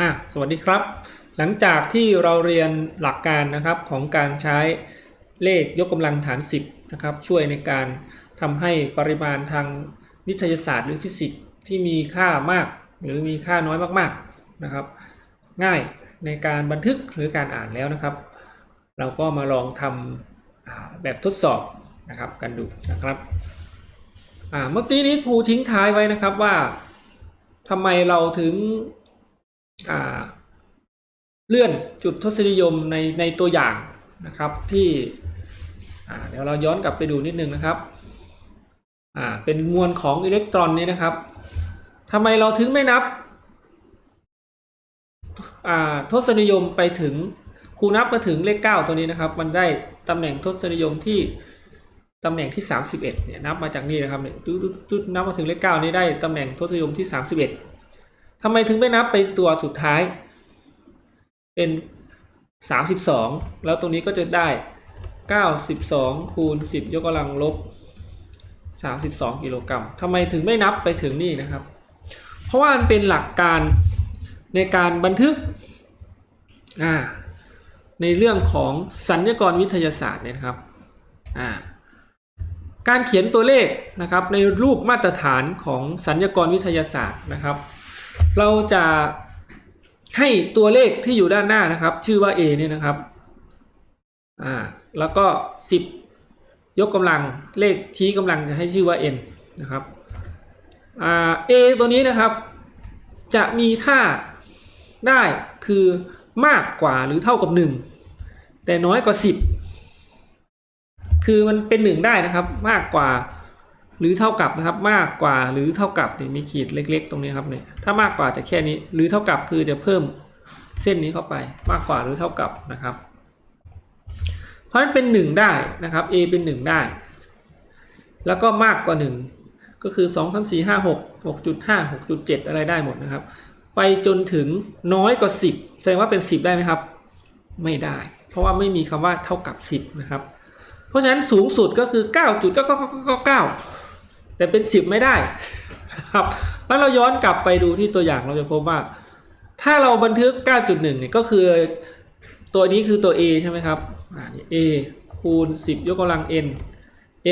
อะสวัสดีครับ หลังจากที่เราเรียนหลักการนะครับของการใช้เลขยกกำลังฐาน 10นะครับช่วยในการทำให้ปริมาณทางวิทยาศาสตร์หรือฟิสิกส์ที่มีค่ามาก หรือมีค่าน้อยมากๆนะครับ ง่ายในการบันทึกหรือการอ่านแล้วนะครับ เราก็มาลองทำแบบทดสอบนะครับกันดูนะครับอ่าเมื่อกี้นี้ครูทิ้งท้ายไว้นะครับว่าทำไมเราถึง เลื่อนจุดทศนิยมในในตัวอย่างนะครับที่เดี๋ยวเราย้อนกลับไปดูนิดนึงนะครับเป็นมวลของอิเล็กตรอนนี้นะครับทำไมเราถึงไม่นับทศนิยมไปถึงครูนับมาถึงเลข 9 ตัวนี้นะครับ มันได้ตำแหน่งทศนิยมที่ตำแหน่งที่ 31เนี่ยนับมาจากนี่นะครับเนี่ยตุ๊ดตุ๊ดนับมาถึงเลข 9 นี้ได้ตำแหน่งทศนิยมที่ 31 ทำไมถึงไม่นับไปตัวสุดท้าย เป็น 32 แล้วตรงนี้ก็จะได้ 92คูณ10 ยกกำลังลบ 32 กิโลกรัมทำไมถึงไม่นับไปถึงนี่นะครับ เพราะว่ามันเป็นหลักการในการบันทึกอ่าในเรื่องของสัญญกรวิทยาศาสตร์เนี่ยนะครับอ่าการเขียนตัวเลขนะครับในรูปมาตรฐานของสัญญกรวิทยาศาสตร์นะครับ เราจะให้ตัวเลขที่อยู่ด้านหน้านะครับ ชื่อว่า a เนี่ยนะครับอ่าแล้วก็ 10 ยกกำลังเลขชี้กำลังจะให้ชื่อว่า n นะครับอ่า a ตัวนี้นะครับ จะมีค่าได้คือมากกว่าหรือเท่ากับ 1 แต่น้อยกว่า 10 คือมันเป็น 1 ได้นะครับมากกว่า หรือเท่ากับนะครับมากกว่าหรือเท่ากับนี่มีขีดเล็ก ๆ ตรงนี้ครับเนี่ยถ้ามากกว่าจะแค่นี้ หรือเท่ากับคือจะเพิ่มเส้นนี้เข้าไปมากกว่าหรือเท่ากับนะครับ เพราะฉะนั้นเป็น 1 ได้นะครับ a เป็น 1 ได้ แล้วก็มากกว่า 1 ก็คือ 2 3 4 5 6 6.5 6.7 อะไรได้หมดนะครับ ไปจนถึงน้อยกว่า 10 แสดงว่าเป็น 10 ได้ไหมครับ ไม่ได้ เพราะว่าไม่มีคำว่าเท่ากับ 10 นะครับ เพราะฉะนั้นสูงสุดก็คือ 9.99999 แต่เป็น10ไม่ได้ครับเพราะเราย้อนกลับไปดูที่ตัวอย่างเราจะพบว่า ถ้าเราบันทึก 9.1เนี่ยก็คือตัวนี้คือตัว a ใช่ไหมครับอ่านี่ a คูณ 10 ยกกำลัง n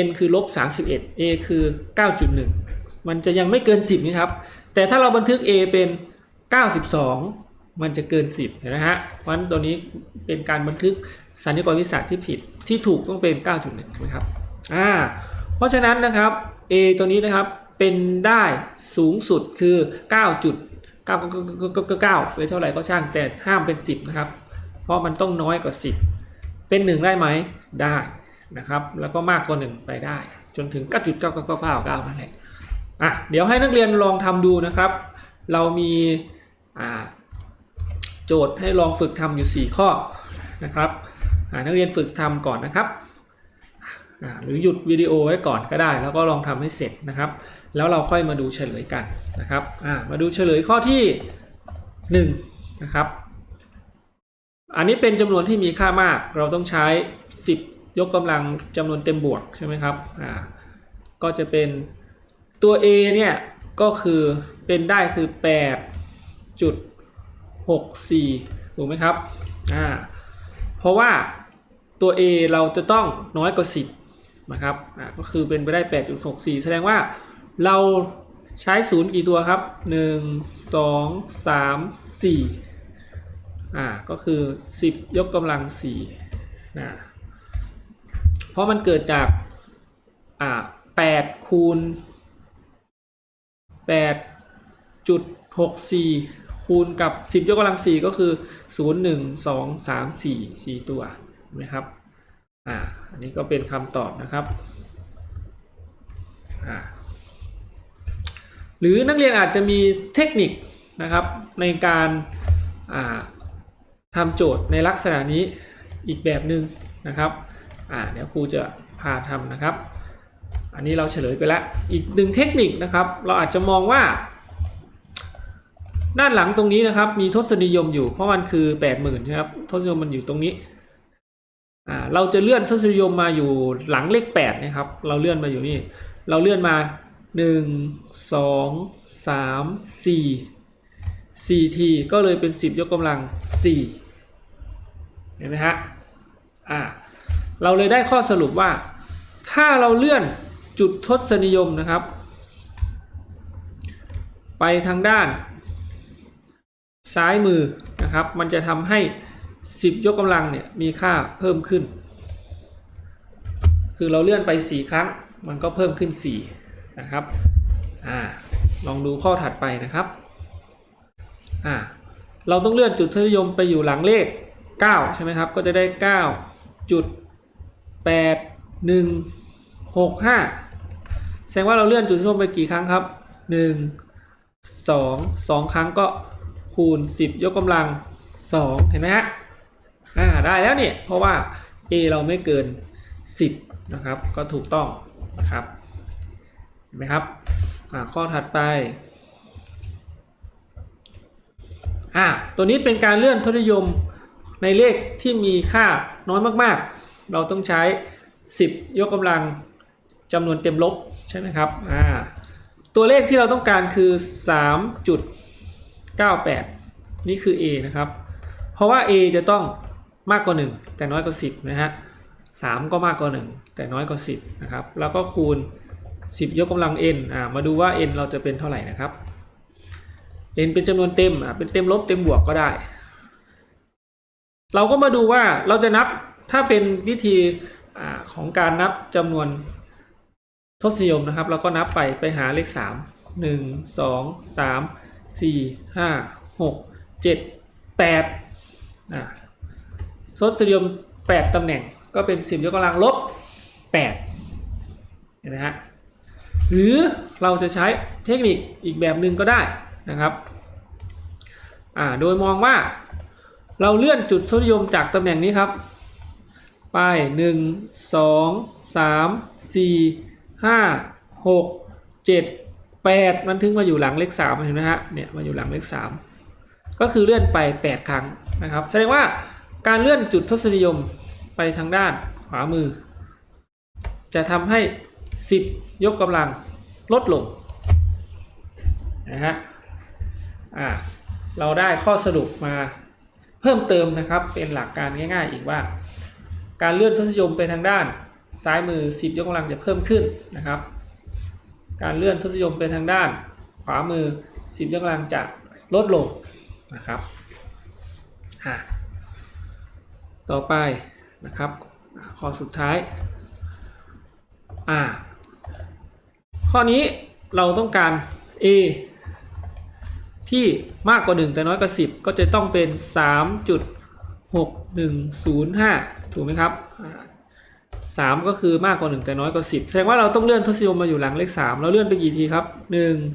n คือลบ31 a คือ 9.1 มันจะยังไม่เกิน 10 นี่ครับ แต่ถ้าเราบันทึก a เป็น 92 มันจะเกิน 10เห็นไหมฮะเพราะฉะนั้นตัวนี้เป็นการบันทึกสัญญกรวิสตร์ที่ผิดที่ถูกต้องเป็น 9.1นะครับอ่า เพราะฉะนั้นนะครับ A ตัวนี้นะครับเป็นได้สูงสุดคือ 9 จุด 999ไปเท่าไหร่ก็ช่างแต่ห้ามเป็น 10 นะครับ เพราะมันต้องน้อยกว่า 10 เป็น 1 ได้ไหมได้นะครับ แล้วก็มากกว่า 1 ไปได้ จนถึง 9.9999นั่นแหละอะเดี๋ยวให้นักเรียนลองทำดูนะครับ เรามีอ่าโจทย์ให้ลองฝึกทำอยู่ 4 ข้อนะครับนักเรียนฝึกทำก่อนนะครับ หรือหยุดวิดีโอไว้ก่อนก็ได้ แล้วก็ลองทำให้เสร็จนะครับ แล้วเราค่อยมาดูเฉลยกันนะครับมาดูเฉลยข้อที่1นะครับอันนี้เป็นจำนวนที่มีค่ามาก เราต้องใช้ 10 ยกกำลังจำนวนเต็มบวกใช่ไหมครับอ่าก็จะเป็นตัว A เนี่ยก็คือเป็นได้คือ8จุด64 ถูกไหมครับอ่าเพราะว่าตัว A เราจะต้องน้อยกว่า 10 นะครับอ่าก็คือเป็นไปได้ 8.64 แสดงว่าเราใช้ศูนย์กี่ตัวครับ 1 2 3 4อ่าก็คือ 10 ยกกำลัง4นะเพราะมันเกิดจากอ่า8คูณ8.64 คูณกับ 10 ยกกำลัง 4 ก็คือ 0 1 2 3 4 4 ตัวนะครับ อ่าอันนี้ก็เป็นคำตอบนะครับอ่าหรือนักเรียนอาจจะมีเทคนิคนะครับในการอ่าทำโจทย์ในลักษณะนี้อีกแบบหนึ่งนะครับอ่าเดี๋ยวครูจะพาทำนะครับ อันนี้เราเฉลยไปแล้ว อีกหนึ่งเทคนิคนะครับ เราอาจจะมองว่าด้านหลังตรงนี้นะครับมีทศนิยมอยู่เพราะมันคือ 80,000ใช่ครับ ทศนิยมมันอยู่ตรงนี้ อ่าเราจะเลื่อนทศนิยมมาอยู่หลังเลข8นะครับ เราเลื่อนมาอยู่นี่ เราเลื่อนมา1 2 3 4 4t ก็เลยเป็น10ยกกำลัง4เห็นไหมฮะอ่าเราเลยได้ข้อสรุปว่า ถ้าเราเลื่อนจุดทศนิยมนะครับ ไปทางด้าน ซ้ายมือนะครับ มันจะทำให้ 10 ยกกำลังเนี่ยมีค่าเพิ่มขึ้น คือเราเลื่อนไป 4 ครั้ง มันก็เพิ่มขึ้น 4 นะครับอ่าลองดูข้อถัดไปนะครับอ่าเราต้องเลื่อนจุดทศนิยมไปอยู่หลังเลข 9 ใช่ไหมครับ ก็จะได้ 9 จุด 8 1 6 5 แสดงว่าเราเลื่อนจุดทศนิยมไปกี่ครั้งครับ 1 2 2 ครั้งก็คูณ 10 ยกกำลัง 2 เห็นไหมฮะ อ่าได้แล้วเนี่ยเพราะว่า a เราไม่เกิน 10 นะครับ ก็ถูกต้องนะครับเห็นไหมครับอ่าข้อถัดไปอ่าตัวนี้เป็นการเลื่อนทศนิยมในเลขที่มีค่าน้อยมากๆ เราต้องใช้ 10 ยกกำลังจำนวนเต็มลบใช่ไหมครับอ่าตัวเลขที่เราต้องการคือ 3.98 นี่คือ a นะครับ เพราะว่า a จะต้อง มากกว่า 1 แต่น้อยกว่า 10 นะฮะ3ก็มากกว่า 1 แต่น้อยกว่า 10 นะครับ แล้วก็คูณ 10 ยกกำลัง n อ่ามาดูว่า n เราจะเป็นเท่าไหร่นะครับ n เป็นจำนวนเต็มอ่าเป็นเต็มลบเต็มบวกก็ได้ เราก็มาดูว่าเราจะนับถ้าเป็นวิธีอ่าของการนับจำนวนทศนิยมนะครับ เราก็นับไปไปหาเลข 3 1 2 3 4 5 6 7 8อ่า ทศนิยม8ตำแหน่งก็เป็น 10ยกกำลังลบ8เห็นไหมฮะหรือเราจะใช้เทคนิคอีกแบบหนึ่งก็ได้นะครับอ่าโดยมองว่าเราเลื่อนจุดทศนิยมจากตำแหน่งนี้ครับ ไป 1 2 3 4 5 6 7 8 มันถึงมาอยู่หลังเลข3เห็นไหมฮะเนี่ยมาอยู่หลังเลข 3 ก็คือเลื่อนไป 8 ครั้งนะครับ แสดงว่า การเลื่อนจุดทศนิยมไปทางด้านขวามือ จะทำให้ 10 ยกกำลังลดลงนะฮะอ่าเราได้ข้อสรุปมาเพิ่มเติมนะครับเป็นหลักการง่าย ๆ อีกว่า การเลื่อนทศนิยมไปทางด้านซ้ายมือ 10 ยกกำลังจะเพิ่มขึ้นนะครับ การเลื่อนทศนิยมไปทางด้าน ขวามือ 10 ยกกำลังจะลดลงนะครับอ่า ต่อไปนะครับข้อสุดท้ายอ่าข้อนี้เราต้องการ a ที่มากกว่า 1 แต่น้อยกว่า 10 ก็จะต้องเป็น 3.6105 ถูกไหมครับอ่า3ก็คือมากกว่า 1 แต่น้อยกว่า 10 แสดงว่าเราต้องเลื่อนทศนิยมมาอยู่หลังเลข 3 เราเลื่อนไปกี่ทีครับ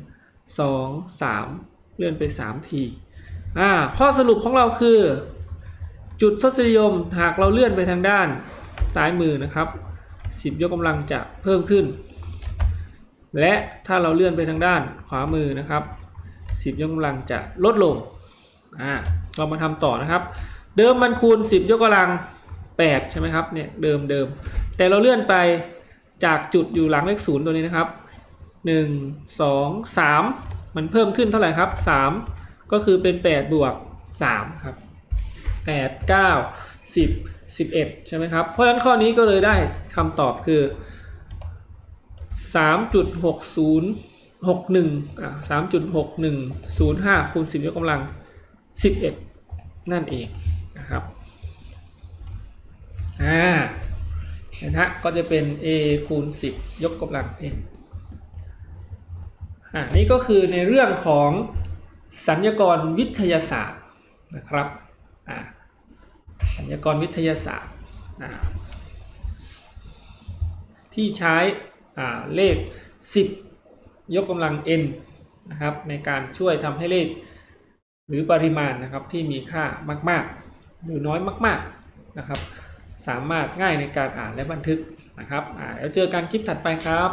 1 2 3 เลื่อนไป 3 ทีอ่าข้อสรุปของเราคือ จุดทศนิยมหากเราเลื่อนไปทางด้านซ้ายมือนะครับ 10 ยกกำลังจะเพิ่มขึ้น และถ้าเราเลื่อนไปทางด้านขวามือนะครับ 10 ยกกำลังจะลดลงอ่าเรามาทำต่อนะครับ เดิมมันคูณ 10 ยกกำลัง 8 ใช่ไหมครับเนี่ยเดิมเดิมแต่เราเลื่อนไปจากจุดอยู่หลังเลขศูนย์ตัวนี้นะครับ 1 2 3 มันเพิ่มขึ้นเท่าไหร่ครับ 3 ก็คือเป็น 8 บวก 3 ครับ 8 9 10 11 ใช่ไหมครับ เพราะฉะนั้นข้อนี้ก็เลยได้คำตอบคือ 3.60 61อะ3.6105คูณ10ยกกำลัง 11 นั่นเองนะครับอ่าเห็นฮะก็จะเป็น a คูณ 10 ยกกำลัง n อ่านี่ก็คือในเรื่องของสัญญกรวิทยาศาสตร์นะครับอ่า สัญญกรวิทยาศาสตร์ ที่ใช้เลข 10 ยกกำลัง n นะครับในการช่วยทำให้เลข หรือปริมาณนะครับที่มีค่ามาก ๆ หรือน้อยมากๆนะครับสามารถง่ายในการอ่านและบันทึกนะครับแล้วเจอกันคลิปถัดไปครับ